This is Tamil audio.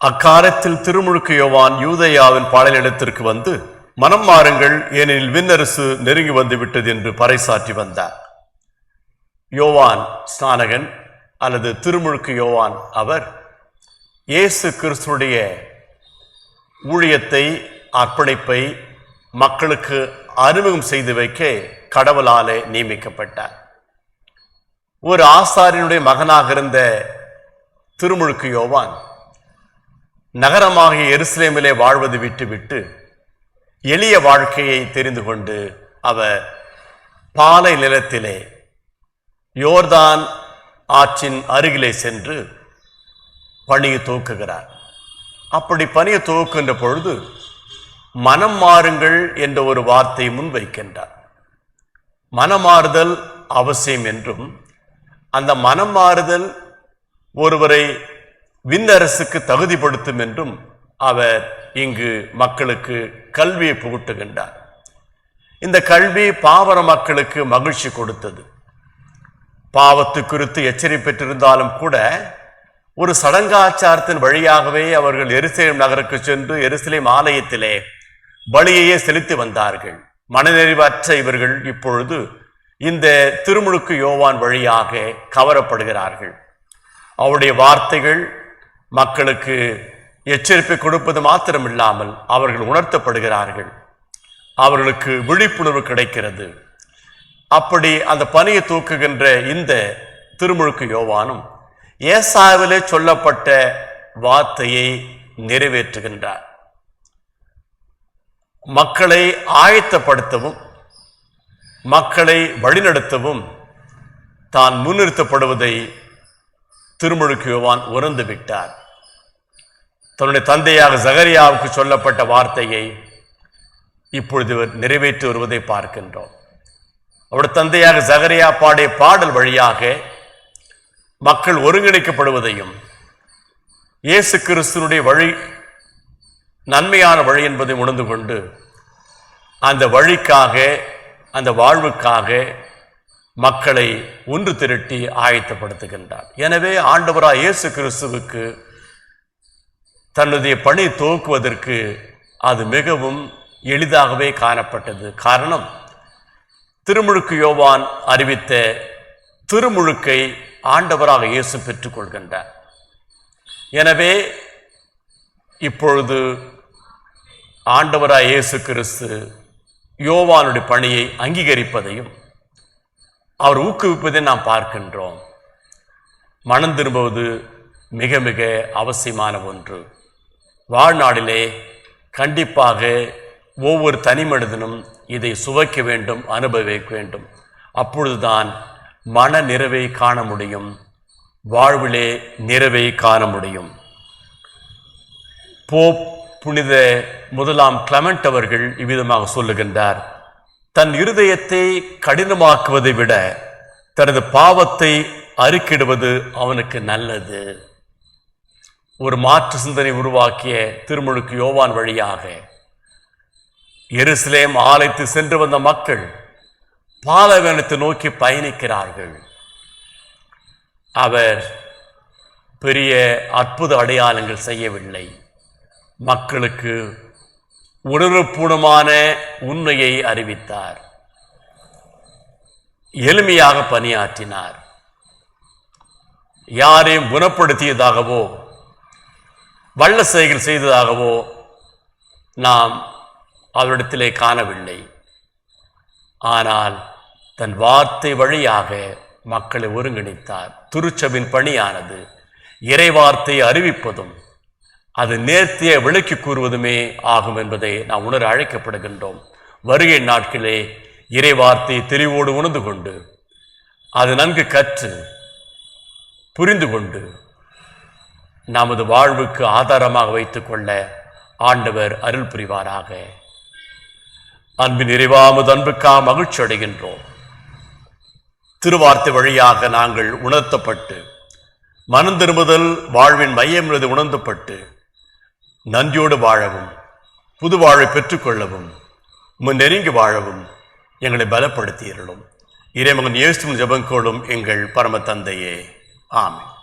அக்காலத்தில் திருமுழுக்கு யோவான் யூதையாவின் பாடலிடத்திற்கு வந்து மனம் மாறுங்கள் ஏனெனில் விண்ணரசு நெருங்கி வந்து விட்டது என்று பறைசாற்றி வந்தார். யோவான் ஸ்நானகன் அல்லது திருமுழுக்கு யோவான் அவர் இயேசு கிறிஸ்துடைய ஊழியத்தை அர்ப்பணிப்பை மக்களுக்கு அறிமுகம் செய்து வைக்க கடவுளாலே நியமிக்கப்பட்டார். ஒரு ஆசாரியனுடைய மகனாக இருந்த திருமுழுக்கு யோவான் நகரமாகிய எருசலேமிலே வாழ்வது விட்டுவிட்டு எளிய வாழ்க்கையை தெரிந்து கொண்டு அவர் பாலை நிலத்திலே யோர்தான் ஆற்றின் அருகிலே சென்று பணியை துவக்குகிறார். அப்படி பணியை துவக்குகின்ற பொழுது மனம் மாறுங்கள் என்ற ஒரு வார்த்தை முன்வைக்கின்றார். மனமாறுதல் அவசியம் என்றும் அந்த மனம் மாறுதல் ஒருவரை விண்ணரசுக்கு தகுதிப்படுத்தும் என்றும் அவர் இங்கு மக்களுக்கு கல்வியை புகுட்டுகின்றார். இந்த கல்வி பாவர மக்களுக்கு மகிழ்ச்சி கொடுத்தது. பாவத்து குறித்து எச்சரிப்பெற்றிருந்தாலும் கூட ஒரு சடங்காச்சாரத்தின் வழியாகவே அவர்கள் எருசலேம் நகருக்கு சென்று எருசலேம் ஆலயத்திலே பலியையே செலுத்தி வந்தார்கள். மனநிறைவற்ற இவர்கள் இப்பொழுது இந்த திருமுழுக்கு யோவான் வழியாக கவரப்படுகிறார்கள். அவருடைய வார்த்தைகள் மக்களுக்கு எச்சரிப்பை கொடுப்பது மாத்திரமில்லாமல் அவர்கள் உணர்த்தப்படுகிறார்கள். அவர்களுக்கு விழிப்புணர்வு கிடைக்கிறது. அப்படி அந்த பணியை தூக்குகின்ற இந்த திருமுழுக்கு யோவானும் ஏசாவிலே சொல்லப்பட்ட வார்த்தையை நிறைவேற்றுகின்றார். மக்களை ஆயத்தப்படுத்தவும் மக்களை வழிநடத்தவும் தான் முன்னிறுத்தப்படுவதை திருமுழுக்கு யோவான் உறந்து விட்டார். தன்னுடைய தந்தையாக ஜகரியாவுக்கு சொல்லப்பட்ட வார்த்தையை இப்பொழுது இவர் நிறைவேற்றி வருவதை பார்க்கின்றோம். அவருடைய தந்தையாக ஜகரியா பாடிய பாடல் வழியாக மக்கள் ஒருங்கிணைக்கப்படுவதையும் இயேசு கிறிஸ்துனுடைய வழி நன்மையான வழி என்பதை உணர்ந்து கொண்டு அந்த வழிக்காக அந்த வாழ்வுக்காக மக்களை ஒன்று திரட்டி ஆயத்தப்படுத்துகின்றார். எனவே ஆண்டவராய் இயேசு கிறிஸ்துவுக்கு தன்னுடைய பணி துவக்குவதற்கு அது மிகவும் எளிதாகவே காணப்பட்டது. காரணம் திருமுழுக்கு யோவான் அறிவித்த திருமுழுக்கை ஆண்டவராக இயேசு பெற்றுக்கொள்கின்றார். எனவே இப்பொழுது ஆண்டவராய் இயேசு கிறிஸ்து யோவானுடைய பணியை அங்கீகரிப்பதையும் அவர் ஊக்குவிப்பதை நாம் பார்க்கின்றோம். மனம் திரும்புவது மிக மிக அவசியமான ஒன்று. வாழ்நாளிலே கண்டிப்பாக ஒவ்வொரு தனி மனிதனும் இதை சுவைக்க வேண்டும் அனுபவிக்க வேண்டும். அப்பொழுதுதான் மன நிறைவை காண முடியும். வாழ்விலே நிறைவை காண முடியும். போப் புனித முதலாம் கிளமெண்ட் அவர்கள் இவ்விதமாக சொல்லுகின்றார். தன் இருதயத்தை கடினமாக்குவதை விட தனது பாவத்தை அறுக்கிடுவது அவனுக்கு நல்லது. ஒரு மாற்று சிந்தனை உருவாக்கிய திருமுழுக்கு யோவான் வழியாக எருசலேம் ஆலைத்து சென்று வந்த மக்கள் பாலவேனத்தை நோக்கி பயணிக்கிறார்கள். அவர் பெரிய அற்புத அடையாளங்கள் செய்யவில்லை. மக்களுக்கு உணர்வுபூர்வமான உண்மையை அறிவித்தார். எளிமையாக பணியாற்றினார். யாரையும் குணப்படுத்தியதாகவோ வல்ல செயல்கள் செய்ததாகவோ நாம் அவரிடத்திலே காணவில்லை. ஆனால் தன் வார்த்தை வழியாக மக்களை ஒருங்கிணைத்தார். திருச்சபின் பணியானது இறைவார்த்தை அறிவிப்பதும் அது நேர்த்திய விளக்கி கூறுவதுமே ஆகும் என்பதை நாம் உணர அழைக்கப்படுகின்றோம். வருகை நாட்களே இறைவார்த்தை தெளிவோடு உணர்ந்து கொண்டு அது நன்கு கற்று புரிந்து கொண்டு நமது வாழ்வுக்கு ஆதாரமாக வைத்துக்கொள்ள ஆண்டவர் அருள் புரிவாராக. அன்பின் நிறைவாமது அன்புக்காக மகிழ்ச்சி அடைகின்றோம். திருவார்த்தை வழியாக நாங்கள் உணர்த்தப்பட்டு மனம் திரும்புதல் வாழ்வின் மையம் என்பது உணர்ந்தப்பட்டு நன்றியோடு வாழவும் புது வாழ்வை பெற்றுக்கொள்ளவும் முன் நெருங்கி வாழவும் எங்களை பலப்படுத்தியிருளும். இறைமகன் இயேசுவின் ஜெபங்கோளும் எங்கள் பரம தந்தையே. ஆமென்.